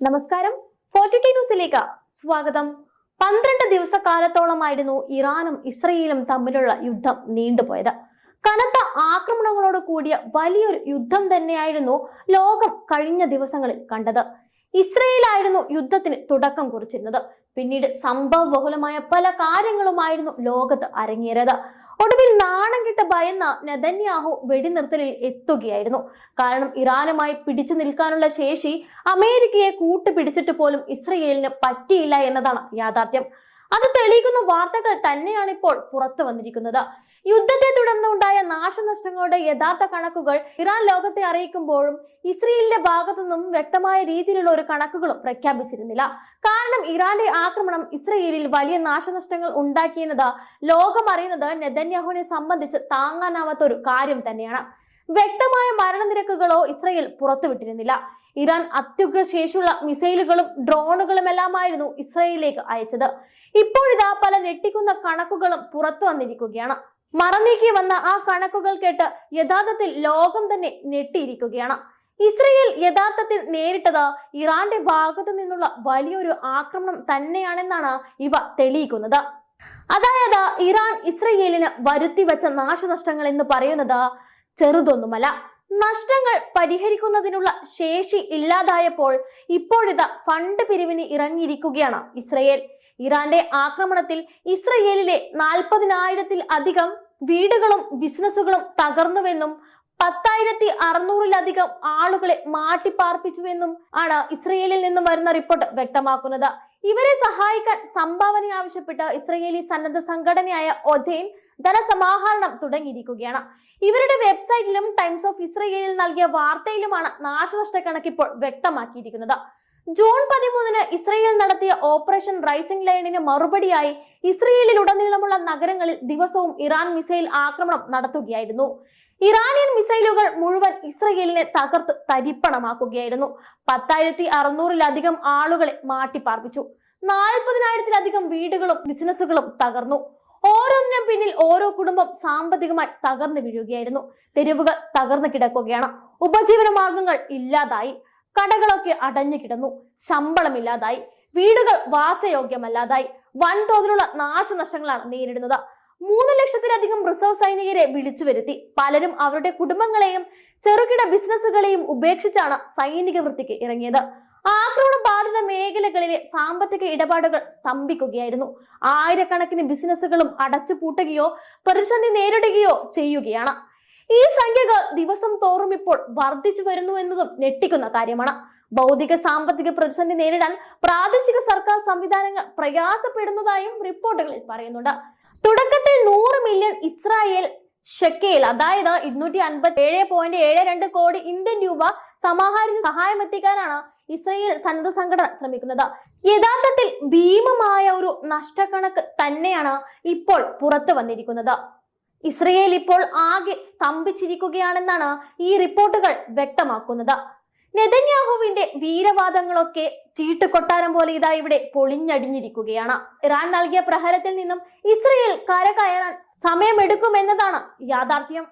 നമസ്കാരം. ഫോർട്ടി ന്യൂസിലേക്ക് സ്വാഗതം. പന്ത്രണ്ട് ദിവസക്കാലത്തോളമായിരുന്നു ഇറാനും ഇസ്രയേലും തമ്മിലുള്ള യുദ്ധം നീണ്ടുപോയത്. കനത്ത ആക്രമണങ്ങളോട് കൂടിയ വലിയൊരു യുദ്ധം തന്നെയായിരുന്നു ലോകം കഴിഞ്ഞ ദിവസങ്ങളിൽ കണ്ടത്. ഇസ്രയേലായിരുന്നു യുദ്ധത്തിന് തുടക്കം കുറിച്ചിരുന്നത്. പിന്നീട് സംഭവ ബഹുലമായ പല കാര്യങ്ങളുമായിരുന്നു ലോകത്ത് അരങ്ങേറിയത്. ഒടുവിൽ നാണം കിട്ട ഭയന്ന നെതന്യാഹു വെടിനിർത്തലിൽ എത്തുകയായിരുന്നു. കാരണം ഇറാനുമായി പിടിച്ചു നിൽക്കാനുള്ള ശേഷി അമേരിക്കയെ കൂട്ടുപിടിച്ചിട്ട് പോലും ഇസ്രയേലിന് പറ്റിയില്ല എന്നതാണ് യാഥാർത്ഥ്യം. അത് തെളിയിക്കുന്ന വാർത്തകൾ തന്നെയാണ് ഇപ്പോൾ പുറത്തു വന്നിരിക്കുന്നത്. യുദ്ധത്തെ തുടർന്നുണ്ടായ നാശനഷ്ടങ്ങളുടെ യഥാർത്ഥ കണക്കുകൾ ഇറാൻ ലോകത്തെ അറിയിക്കുമ്പോഴും ഇസ്രയേലിന്റെ ഭാഗത്തു നിന്നും വ്യക്തമായ രീതിയിലുള്ള ഒരു കണക്കുകളും പ്രഖ്യാപിച്ചിരുന്നില്ല. കാരണം ഇറാന്റെ ആക്രമണം ഇസ്രയേലിൽ വലിയ നാശനഷ്ടങ്ങൾ ഉണ്ടാക്കിയെന്നത് ലോകം അറിയുന്നത് നെതന്യാഹുവിനെ സംബന്ധിച്ച് താങ്ങാനാവാത്ത ഒരു കാര്യം തന്നെയാണ്. വ്യക്തമായ മരണനിരക്കുകളോ ഇസ്രയേൽ പുറത്തുവിട്ടിരുന്നില്ല. ഇറാൻ അത്യുഗ്ര ശേഷിയുള്ള മിസൈലുകളും ഡ്രോണുകളും എല്ലാമായിരുന്നു ഇസ്രയേലിലേക്ക് അയച്ചത്. ഇപ്പോഴിതാ പല ഞെട്ടിക്കുന്ന കണക്കുകളും പുറത്തു വന്നിരിക്കുകയാണ്. മറന്നീക്കി വന്ന ആ കണക്കുകൾ കേട്ട് യഥാർത്ഥത്തിൽ ലോകം തന്നെ ഞെട്ടിയിരിക്കുകയാണ്. ഇസ്രയേൽ യഥാർത്ഥത്തിൽ നേരിട്ടത് ഇറാന്റെ ഭാഗത്തു നിന്നുള്ള വലിയൊരു ആക്രമണം തന്നെയാണെന്നാണ് ഇവ തെളിയിക്കുന്നത്. അതായത് ഇറാൻ ഇസ്രയേലിന് വരുത്തി വെച്ച നാശനഷ്ടങ്ങൾ എന്ന് പറയുന്നത് ചെറുതൊന്നുമല്ല. നഷ്ടങ്ങൾ പരിഹരിക്കുന്നതിനുള്ള ശേഷി ഇല്ലാതായപ്പോൾ ഇപ്പോഴിതാ ഫണ്ട് പിരിവിന് ഇറങ്ങിയിരിക്കുകയാണ് ഇസ്രയേൽ. ഇറാന്റെ ആക്രമണത്തിൽ ഇസ്രയേലിലെ നാൽപ്പതിനായിരത്തിൽ അധികം വീടുകളും ബിസിനസ്സുകളും തകർന്നുവെന്നും പത്തായിരത്തി അറുന്നൂറിലധികം ആളുകളെ മാറ്റിപ്പാർപ്പിച്ചുവെന്നും ആണ് ഇസ്രയേലിൽ നിന്നും വരുന്ന റിപ്പോർട്ട് വ്യക്തമാക്കുന്നത്. ഇവരെ സഹായിക്കാൻ സംഭാവന ആവശ്യപ്പെട്ട് ഇസ്രയേലി സന്നദ്ധ സംഘടനയായ ഒജൈൻ ധനസമാഹരണം തുടങ്ങിയിരിക്കുകയാണ്. ഇവരുടെ വെബ്സൈറ്റിലും ടൈംസ് ഓഫ് ഇസ്രയേലിൽ നൽകിയ വാർത്തയിലുമാണ് നാശനഷ്ട കണക്ക് ഇപ്പോൾ വ്യക്തമാക്കിയിരിക്കുന്നത്. ജൂൺ പതിമൂന്നിന് ഇസ്രയേൽ നടത്തിയ ഓപ്പറേഷൻ റൈസിംഗ് ലൈനിന് മറുപടിയായി ഇസ്രയേലിൽ ഉടനീളമുള്ള നഗരങ്ങളിൽ ദിവസവും ഇറാൻ മിസൈൽ ആക്രമണം നടത്തുകയായിരുന്നു. ഇറാനിയൻ മിസൈലുകൾ മുഴുവൻ ഇസ്രയേലിനെ തകർത്ത് തരിപ്പണമാക്കുകയായിരുന്നു. പത്തായിരത്തി അറുന്നൂറിലധികം ആളുകളെ മാറ്റിപ്പാർപ്പിച്ചു. നാൽപ്പതിനായിരത്തിലധികം വീടുകളും ബിസിനസ്സുകളും തകർന്നു. ഓരോന്നിനും പിന്നിൽ ഓരോ കുടുംബം സാമ്പത്തികമായി തകർന്നു വീഴുകയായിരുന്നു. തെരുവുകൾ തകർന്നു കിടക്കുകയാണ്. ഉപജീവന മാർഗങ്ങൾ ഇല്ലാതായി. കടകളൊക്കെ അടഞ്ഞു കിടന്നു. ശമ്പളമില്ലാതായി. വീടുകൾ വാസയോഗ്യമല്ലാതായി. വൻതോതിലുള്ള നാശനഷ്ടങ്ങളാണ് നേരിടുന്നത്. മൂന്ന് ലക്ഷത്തിലധികം റിസർവ് സൈനികരെ വിളിച്ചു വരുത്തി. പലരും അവരുടെ കുടുംബങ്ങളെയും ചെറുകിട ബിസിനസ്സുകളെയും ഉപേക്ഷിച്ചാണ് സൈനിക വൃത്തിക്ക് ഇറങ്ങിയത്. ആക്രമണ മേഖലകളിലെ സാമ്പത്തിക ഇടപാടുകൾ സ്തംഭിക്കുകയായിരുന്നു. ആയിരക്കണക്കിന് ബിസിനസ്സുകളും അടച്ചുപൂട്ടുകയോ പ്രതിസന്ധി നേരിടുകയോ ചെയ്യുകയാണ്. ഈ സംഖ്യകൾ ദിവസം തോറും ഇപ്പോൾ വർദ്ധിച്ചു വരുന്നു എന്നതും ഞെട്ടിക്കുന്ന കാര്യമാണ്. ഭൗതിക സാമ്പത്തിക പ്രതിസന്ധി നേരിടാൻ പ്രാദേശിക സർക്കാർ സംവിധാനങ്ങൾ പ്രയാസപ്പെടുന്നതായും റിപ്പോർട്ടുകളിൽ പറയുന്നുണ്ട്. തുടക്കത്തിൽ നൂറ് മില്യൺ ഇസ്രായേൽ ഷെക്കയിൽ അതായത് ഇരുന്നൂറ്റി അൻപത്തി ഏഴ് പോയിന്റ് ഏഴ് രണ്ട് കോടി ഇന്ത്യൻ രൂപ സമാഹരിച്ച് സഹായം എത്തിക്കാനാണ് ഇസ്രയേൽ സന്നദ്ധ സംഘടന ശ്രമിക്കുന്നത്. യഥാർത്ഥത്തിൽ ഭീമമായ ഒരു നഷ്ടക്കണക്ക് തന്നെയാണ് ഇപ്പോൾ പുറത്തു വന്നിരിക്കുന്നത്. ഇസ്രയേൽ ഇപ്പോൾ ആകെ സ്തംഭിച്ചിരിക്കുകയാണെന്നാണ് ഈ റിപ്പോർട്ടുകൾ വ്യക്തമാക്കുന്നത്. നെതന്യാഹുവിന്റെ വീരവാദങ്ങളൊക്കെ ചീട്ടുകൊട്ടാരം പോലെ ഇതാ ഇവിടെ പൊളിഞ്ഞടിഞ്ഞിരിക്കുകയാണ്. ഇറാൻ നൽകിയ പ്രഹരത്തിൽ നിന്നും ഇസ്രയേൽ കരകയറാൻ സമയമെടുക്കുമെന്നതാണ് യാഥാർത്ഥ്യം.